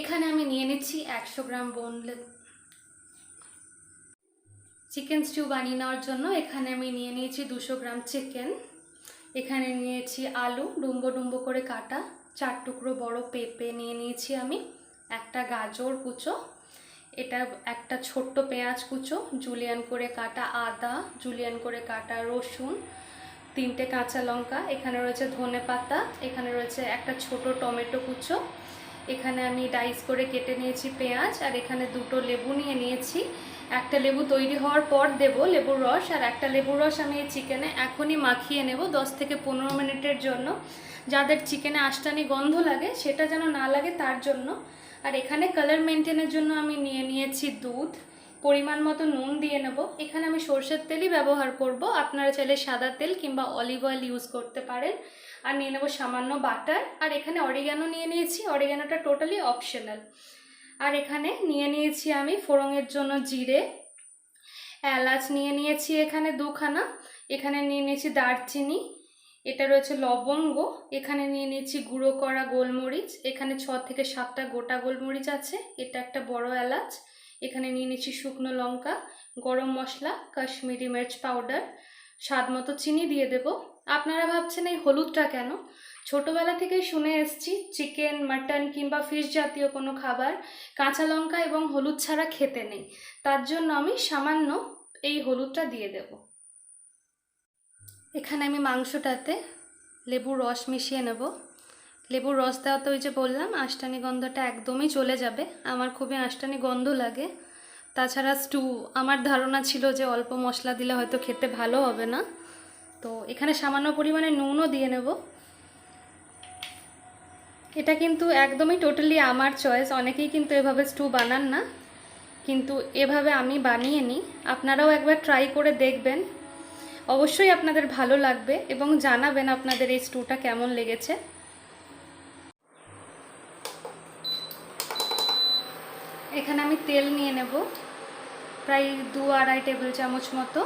এখানে আমি নিয়ে নিচ্ছি একশো গ্রাম বোনলেস চিকেন স্টিউ বানিয়ে নেওয়ার জন্য। এখানে আমি নিয়ে নিয়েছি দুশো গ্রাম চিকেন এখানে নিয়েছি আলু, ডুম্বো ডুম্বো করে কাটা। চার টুকরো বড় পেঁপে নিয়ে নিয়েছি আমি। একটা গাজর কুচো। এটা একটা ছোট্ট পেঁয়াজ কুচো। জুলিয়ান করে কাটা আদা জুলিয়ান করে কাটা রসুন, তিনটে কাঁচা লঙ্কা। এখানে রয়েছে ধনে পাতা এখানে রয়েছে একটা ছোট টমেটো কুচো। এখানে আমি ডাইস করে কেটে নিয়েছি পেঁয়াজ, আর এখানে দুটো লেবু নিয়ে নিয়েছি। একটা লেবু তৈরি হওয়ার পর দেব লেবুর রস, আর একটা লেবুর রস আমি এই চিকেনে এখনই মাখিয়ে নেব দশ থেকে পনেরো মিনিটের জন্য। যাদের চিকেনে আষ্টানি গন্ধ লাগে, সেটা যেন না লাগে তার জন্য। আর এখানে কালার মেনটেনের জন্য আমি নিয়ে নিয়েছি দুধ। পরিমাণ মতো নুন দিয়ে নেব। এখানে আমি সর্ষের তেলই ব্যবহার করব। আপনারা চাইলে সাদা তেল কিংবা অলিভ অয়েল ইউজ করতে পারেন। আর নিয়ে নেব সামান্য বাটার। আর এখানে অরিগানো নিয়ে নিয়েছি। অরিগানোটা টোটালি অপশনাল আর এখানে নিয়ে নিয়েছি আমি ফোড়নের জন্য জিরে। এলাচ নিয়ে নিয়েছি এখানে দুখানা। এখানে নিয়ে নিয়েছি দারচিনি। এটা রয়েছে লবঙ্গ। এখানে নিয়ে নিয়েছি গুঁড়ো করা গোলমরিচ। এখানে ছ থেকে সাতটা গোটা গোলমরিচ আছে। এটা একটা বড় এলাচ। এখানে নিয়ে নিয়েছি শুকনো লঙ্কা, গরম মশলা, কাশ্মীরি মির্চ পাউডার। স্বাদ মতো চিনি দিয়ে দেব। আপনারা ভাবছেন এই হলুদটা কেন? ছোটোবেলা থেকেই শুনে এসছি, চিকেন, মাটন কিংবা ফিশ জাতীয় কোনো খাবার কাঁচা লঙ্কা এবং হলুদ ছাড়া খেতে নেই। তার জন্য আমি সামান্য এই হলুদটা দিয়ে দেব। এখানে আমি মাংসটাতে লেবুর রস মিশিয়ে নেব। লেবুর রস দেওয়াতে ওই যে বললাম, আষ্টানি গন্ধটা একদমই চলে যাবে। আমার খুবই আষ্টানি গন্ধ লাগে। তাছাড়া স্টু আমার ধারণা ছিল যে অল্প মশলা দিলে হয়তো খেতে ভালো হবে না। তো এখানে সামান্য পরিমাণে নুনও দিয়ে নেব। এটা কিন্তু একদমই টোটালি আমার চয়েস অনেকেই কিন্তু এভাবে স্টু বানান না। কিন্তু এভাবে আমি বানিয়ে নিই। আপনারাও একবার ট্রাই করে দেখবেন। অবশ্যই আপনাদের ভালো লাগবে এবং জানাবেন আপনাদের এই স্টুটা কেমন লেগেছে। এখানে আমি তেল নিয়ে নেব। প্রায় দু আড়াই টেবিল চামচ মতো।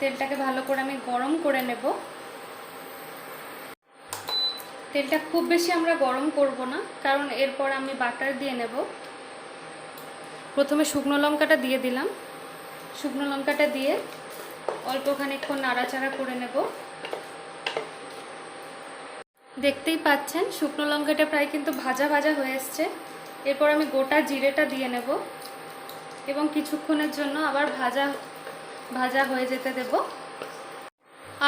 তেলটাকে ভালো করে আমি গরম করে নেব। তেলটা খুব বেশি আমরা গরম করব না, কারণ এরপর আমি বাটার দিয়ে নেব। প্রথমে শুকনো লঙ্কাটা দিয়ে দিলাম। শুকনো লঙ্কাটা দিয়ে অল্প খানিক্ষণ নাড়াচাড়া করে নেব। দেখতেই পাচ্ছেন, শুকনো লঙ্কাটা প্রায় কিন্তু ভাজা ভাজা হয়ে এসছে। এরপর আমি গোটা জিরেটা দিয়ে নেব এবং কিছুক্ষণের জন্য আবার ভাজা ভাজা হয়ে যেতে দেব।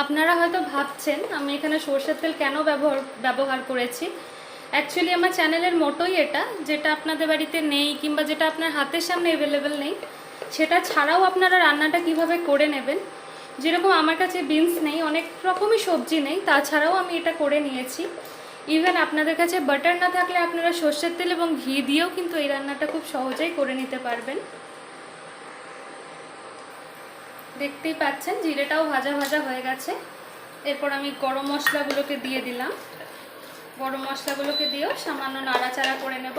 আপনারা হয়তো ভাবছেন, আমি এখানে সর্ষের তেল কেন ব্যবহার ব্যবহার করেছি? অ্যাকচুয়ালি আমার চ্যানেলের মোটোই এটা, যেটা আপনাদের বাড়িতে নেই কিংবা যেটা আপনার হাতের সামনে অ্যাভেলেবেল নেই, সেটা ছাড়াও আপনারা রান্নাটা কীভাবে করে নেবেন? যেরকম আমার কাছে বিনস নেই, অনেক রকমই সবজি নেই, তাছাড়াও আমি এটা করে নিয়েছি। ইভেন আপনাদের কাছে বাটার না থাকলে আপনারা সর্ষের তেল এবং ঘি দিয়েও কিন্তু এই রান্নাটা খুব সহজেই করে নিতে পারবেন। দেখতেই পাচ্ছেন, জিরেটাও ভাজা ভাজা হয়ে গেছে। এরপর আমি গরম মশলাগুলোকে দিয়ে দিলাম। গরম মশলাগুলোকে দিয়েও সামান্য নাড়াচাড়া করে নেব।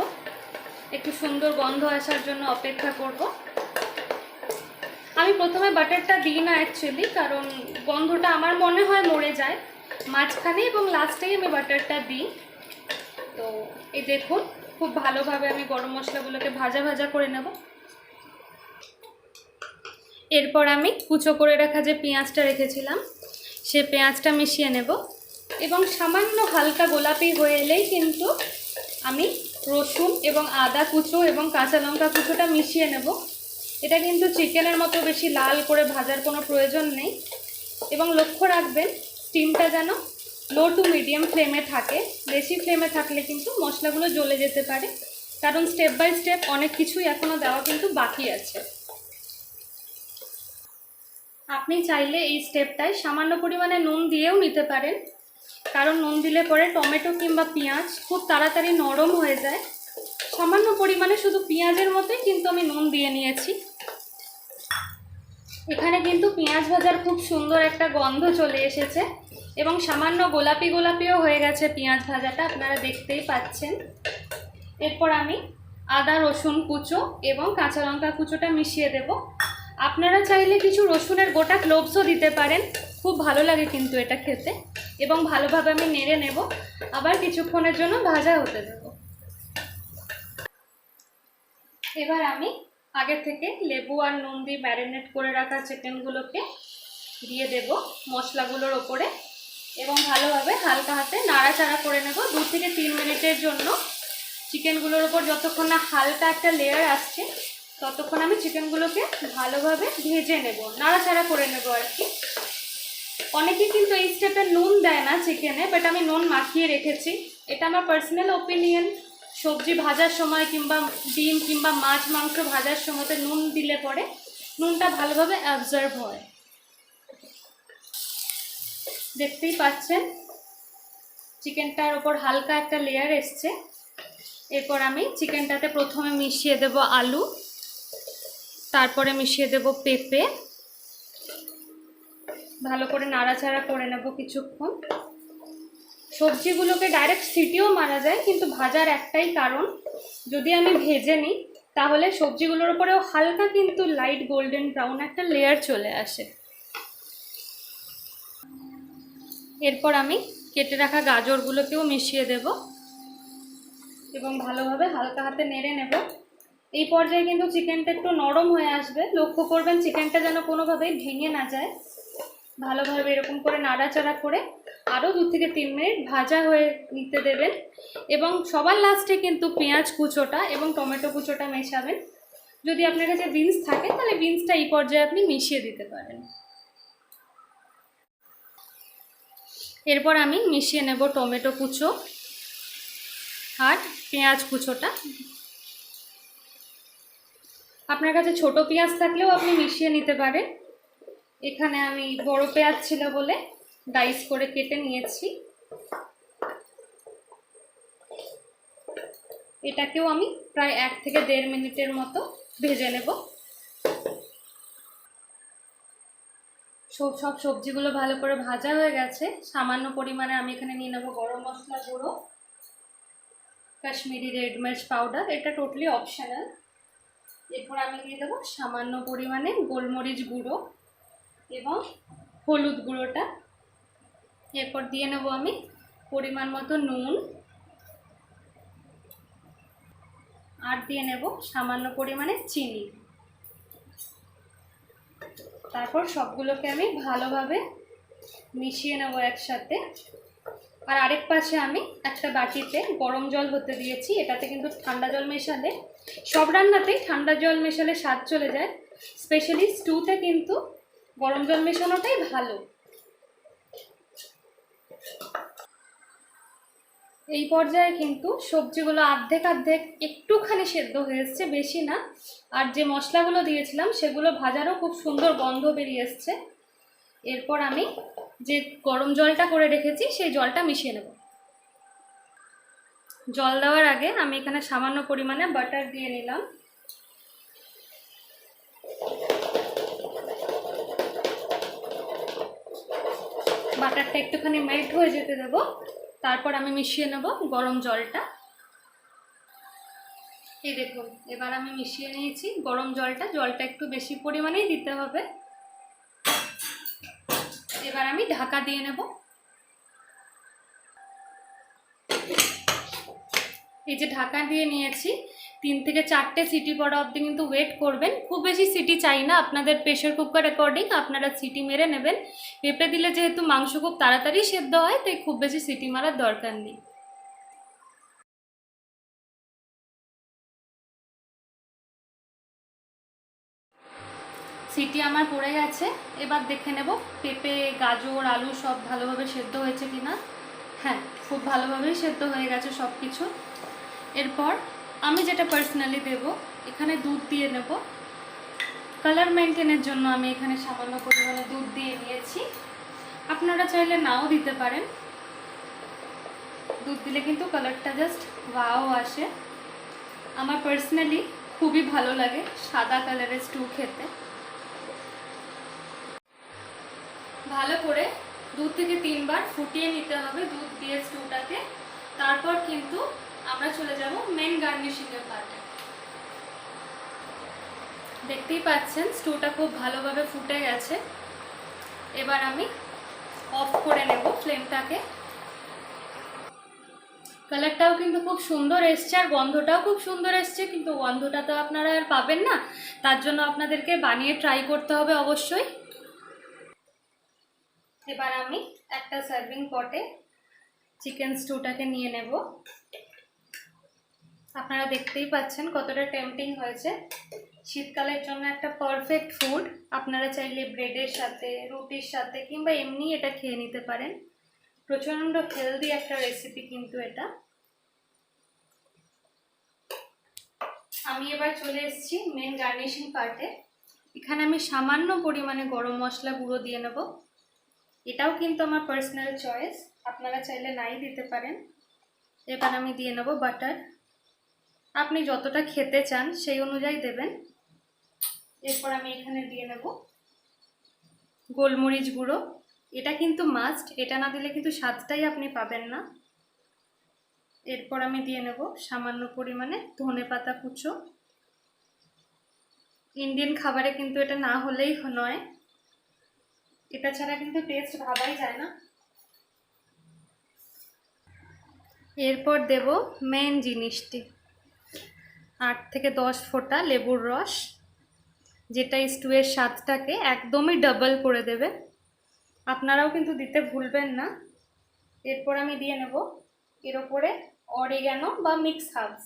একটু সুন্দর গন্ধ আসার জন্য অপেক্ষা করব। আমি প্রথমে বাটারটা দিই না অ্যাকচুয়ালি কারণ গন্ধটা আমার মনে হয় মরে যায়। মাঝখানে এবং লাস্টেই আমি বাটারটা দিই। তো এই দেখুন, খুব ভালোভাবে আমি গরম মশলাগুলোকে ভাজা ভাজা করে নেব। এরপর আমি কুচো করে রাখা যে পেঁয়াজটা রেখেছিলাম, সে পেঁয়াজটা মিশিয়ে নেব এবং সামান্য হালকা গোলাপি হয়ে এলেই কিন্তু আমি রসুন এবং আদা কুচো এবং কাঁচা লঙ্কা কুচোটা মিশিয়ে নেব। এটা কিন্তু চিকেনের মতো বেশি লাল করে ভাজার কোনো প্রয়োজন নেই এবং লক্ষ্য রাখবেন স্টিমটা যেন লো টু মিডিয়াম ফ্লেমে থাকে, বেশি ফ্লেমে থাকলে কিন্তু মশলাগুলো জ্বলে যেতে পারে। কারণ স্টেপ বাই স্টেপ অনেক কিছুই এখনও দেওয়া কিন্তু বাকি আছে। আপনি চাইলে এই স্টেপটায় সামান্য পরিমাণে নুন দিয়েও নিতে পারেন। কারণ নুন দিলে পরে টমেটো কিংবা পেঁয়াজ খুব তাড়াতাড়ি নরম হয়ে যায়। সামান্য পরিমাণে শুধু পেঁয়াজের মতোই কিন্তু আমি নুন দিয়ে নিয়েছি। এখানে কিন্তু পেঁয়াজ ভাজার খুব সুন্দর একটা গন্ধ চলে এসেছে এবং সামান্য গোলাপি গোলাপিও হয়ে গেছে পেঁয়াজ ভাজাটা, আপনারা দেখতেই পাচ্ছেন। এরপর আমি আদা, রসুন কুচো এবং কাঁচা লঙ্কা কুচোটা মিশিয়ে দেব। আপনারা চাইলে কিছু রসুনের গোটা ক্লোভসও দিতে পারেন। খুব ভালো লাগে কিন্তু এটা খেতে। এবং ভালোভাবে আমি নেড়ে নেব। আবার কিছুক্ষণের জন্য ভাজা হতে দেব। এবার আমি আগে থেকে লেবু আর নুন দিয়ে ম্যারিনেট করে রাখা চিকেনগুলোকে দিয়ে দেব মশলাগুলোর ওপরে। এবং ভালোভাবে হালকা হাতে নাড়াচাড়া করে নেব। দু থেকে তিন মিনিটের জন্য চিকেনগুলোর ওপর যতক্ষণ না হালকা একটা লেয়ার আসছে ততক্ষণ আমি চিকেনগুলোকে ভালোভাবে ভেজে নেব, নাড়াচাড়া করে নেব আর কি। অনেকে কিন্তু এই স্টেপে নুন দেয় না চিকেনে বাট আমি নুন মাখিয়ে রেখেছি। এটা আমার পার্সোনাল ওপিনিয়ন সবজি ভাজার সময় কিংবা ডিম কিংবা মাছ মাংস ভাজার সময়তে নুন দিলে পরে নুনটা ভালোভাবে অ্যাবজর্ভ হয়। দেখতেই পাচ্ছেন, চিকেনটার ওপর হালকা একটা লেয়ার এসছে। এরপর আমি চিকেনটাতে প্রথমে মিশিয়ে দেব আলু। তারপরে মিশিয়ে দেব পেঁপে। ভালো করে নাড়াচাড়া করে নেব কিছুক্ষণ। সবজিগুলোকে ডাইরেক্ট সিটিও মারা যায়, কিন্তু ভাজার একটাই কারণ, যদি আমি ভেজে নিই, তাহলে সবজিগুলোর উপরেও হালকা কিন্তু লাইট গোল্ডেন ব্রাউন একটা লেয়ার চলে আসে। এরপর আমি কেটে রাখা গাজরগুলোকেও মিশিয়ে দেব। এবং ভালোভাবে হালকা হাতে নেড়ে নেব। এই পর্যায়ে কিন্তু চিকেনটা একটু নরম হয়ে আসবে। লক্ষ্য করবেন চিকেনটা যেন কোনোভাবেই ভেঙে না যায়। ভালোভাবে এরকম করে নাড়াচাড়া করে আরও দু থেকে তিন মিনিট ভাজা হয়ে নিতে দেবেন। এবং সবার লাস্টে কিন্তু পেঁয়াজ কুচোটা এবং টমেটো কুচোটা মেশাবেন। যদি আপনার কাছে বিনস থাকে, তাহলে বিনসটা এই পর্যায়ে আপনি মিশিয়ে দিতে পারেন। এরপর আমি মিশিয়ে নেব টমেটো কুচো আর পেঁয়াজ কুচোটা। আপনার কাছে ছোট পেঁয়াজ থাকলেও আপনি মিশিয়ে নিতে পারেন। এখানে আমি বড় পেঁয়াজ ছিল বলে ডাইস করে কেটে নিয়েছি। এটাকেও আমি প্রায় এক থেকে দেড় মিনিটের মতো ভেজে নেব। সব সব সবজিগুলো ভালো করে ভাজা হয়ে গেছে। সামান্য পরিমাণে আমি এখানে নিয়ে নেব গরম মশলা গুঁড়ো, কাশ্মীরি রেড মির্চ পাউডার। এটা টোটালি অপশনাল। এরপর আমি দিয়ে দেবো সামান্য পরিমাণে গোলমরিচ গুঁড়ো এবং হলুদ গুঁড়োটা। এরপর দিয়ে নেব আমি পরিমাণ মতো নুন। আর দিয়ে নেব সামান্য পরিমাণে চিনি। তারপর সবগুলোকে আমি ভালোভাবে মিশিয়ে নেব একসাথে। আর আরেক পাশে আমি একটা বাটিতে গরম জল হতে দিয়েছি। এটাতে কিন্তু ঠান্ডা জল মেশালে, সব রান্নাতেই ঠান্ডা জল মেশালে স্বাদ চলে যায়। স্পেশালি স্টুতে কিন্তু গরম জল মেশানোটাই ভালো। এই পর্যায়ে কিন্তু সবজিগুলো আর্ধেক আর্ধেক একটুখানি সেদ্ধ হয়ে এসছে, বেশি না। আর যে মশলাগুলো দিয়েছিলাম, সেগুলো ভাজারও খুব সুন্দর গন্ধ বেরিয়ে এসছে। এরপর আমি যে গরম জলটা করে রেখেছি, সেই জলটা মিশিয়ে নেব। জল দেওয়ার আগে আমি এখানে সামান্য পরিমাণে বাটার দিয়ে নিলাম। বাটারটা একটুখানি মেল্ট হয়ে যেতে দেবো। তারপর আমি মিশিয়ে নেব গরম জলটা। এই দেখুন, এবার আমি মিশিয়ে নিয়েছি। গরম জলটা জলটা একটু বেশি পরিমাণেই দিতে হবে। এবার আমি ঢাকা দিয়ে নেব। এই যে ঢাকা দিয়ে নিয়েছি, তিন থেকে চারটে সিটি পড়া অবধি কিন্তু ওয়েট করবেন। খুব বেশি সিটি চাই না, আপনাদের প্রেশার কুকার অ্যাকর্ডিং আপনারা সিটি মেরে নেবেন। পেঁপে দিলে যেহেতু মাংস খুব তাড়াতাড়ি সেদ্ধ হয়, তাই খুব বেশি সিটি মারার দরকার নেই। সিটি আমার পড়ে গেছে। এবার দেখে নেব পেঁপে, গাজর, আলু সব ভালোভাবে সেদ্ধ হয়েছে কিনা। হ্যাঁ খুব ভালোভাবেই সেদ্ধ হয়ে গেছে সব কিছু এরপর আমি যেটা পার্সোনালি দেব, এখানে দুধ দিয়ে নেব। কালার মেনটেনের জন্য আমি এখানে সামান্য পরিমাণে দুধ দিয়ে নিয়েছি। আপনারা চাইলে নাও দিতে পারেন। দুধ দিলে কিন্তু কালারটা জাস্ট ওয়াও আসে। আমার পার্সোনালি খুবই ভালো লাগে সাদা কালারের স্টু খেতে। ভালো করে দু থেকে তিনবার ফুটিয়ে নিতে হবে দুধ দিয়ে স্টুটাকে। তারপর কিন্তু আমরা চলে যাব মেন গার্নিশিংয়ের পার্টে দেখতেই পাচ্ছেন স্টুটা খুব ভালোভাবে ফুটে গেছে। এবার আমি অফ করে নেব ফ্লেমটাকে কালারটাও কিন্তু খুব সুন্দর এসছে আর গন্ধটাও খুব সুন্দর এসছে, কিন্তু গন্ধটা তো আপনারা আর পাবেন না। তার জন্য আপনাদেরকে বানিয়ে ট্রাই করতে হবে অবশ্যই। এবার আমি একটা সার্ভিং পটে চিকেন স্টুটাকে নিয়ে নেব। আপনারা দেখতেই পাচ্ছেন কতটা টেম্পটিং হয়েছে। শীতকালের জন্য একটা পারফেক্ট ফুড আপনারা চাইলে ব্রেডের সাথে, রুটির সাথে কিংবা এমনি এটা খেয়ে নিতে পারেন। প্রচণ্ড হেলদি একটা রেসিপি কিন্তু এটা। আমি এবার চলে এসেছি মেন গার্নিশিং পার্টে এখানে আমি সামান্য পরিমাণে গরম মশলা গুঁড়ো দিয়ে নেব। এটাও কিন্তু আমার পার্সোনাল চয়েস আপনারা চাইলে নাই দিতে পারেন। এবার আমি দিয়ে নেব বাটার আপনি যতটা খেতে চান সেই অনুযায়ী দেবেন। এরপর আমি এখানে দিয়ে নেব গোলমরিচ গুঁড়ো। এটা কিন্তু মাস্ট এটা না দিলে কিন্তু স্বাদটাই আপনি পাবেন না। এরপর আমি দিয়ে নেব সামান্য পরিমাণে ধনে পাতা কুচো। ইন্ডিয়ান খাবারে কিন্তু এটা না হলেই নয়। এটা ছাড়া কিন্তু টেস্ট ভাবাই যায় না। এরপর দেব মেন জিনিসটি। আট থেকে দশ ফোঁটা লেবুর রস, যেটা স্টুয়ের স্বাদটাকে একদমই ডাবল করে দেবে। আপনারাও কিন্তু দিতে ভুলবেন না। এরপর আমি দিয়ে নেব এর ওপরে অরিগ্যানো বা মিক্স হার্বস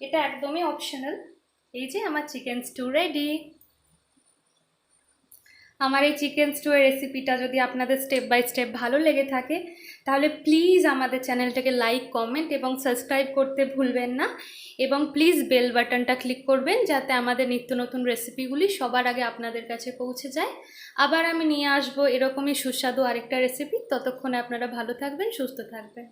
এটা একদমই অপশনাল এই যে আমার চিকেন স্টু রেডি আমার এই চিকেন স্টুয়ের রেসিপিটা যদি আপনাদের স্টেপ বাই স্টেপ ভালো লেগে থাকে, তাহলে প্লিজ আমাদের চ্যানেলটাকে লাইক কমেন্ট এবং সাবস্ক্রাইব করতে ভুলবেন না। এবং প্লিজ বেল বাটনটা ক্লিক করবেন যাতে আমাদের নিত্য নতুন রেসিপিগুলি সবার আগে আপনাদের কাছে পৌঁছে যায়। আবার আমি নিয়ে আসব এরকমই সুস্বাদু আরেকটা রেসিপি ততক্ষণে আপনারা ভালো থাকবেন, সুস্থ থাকবেন।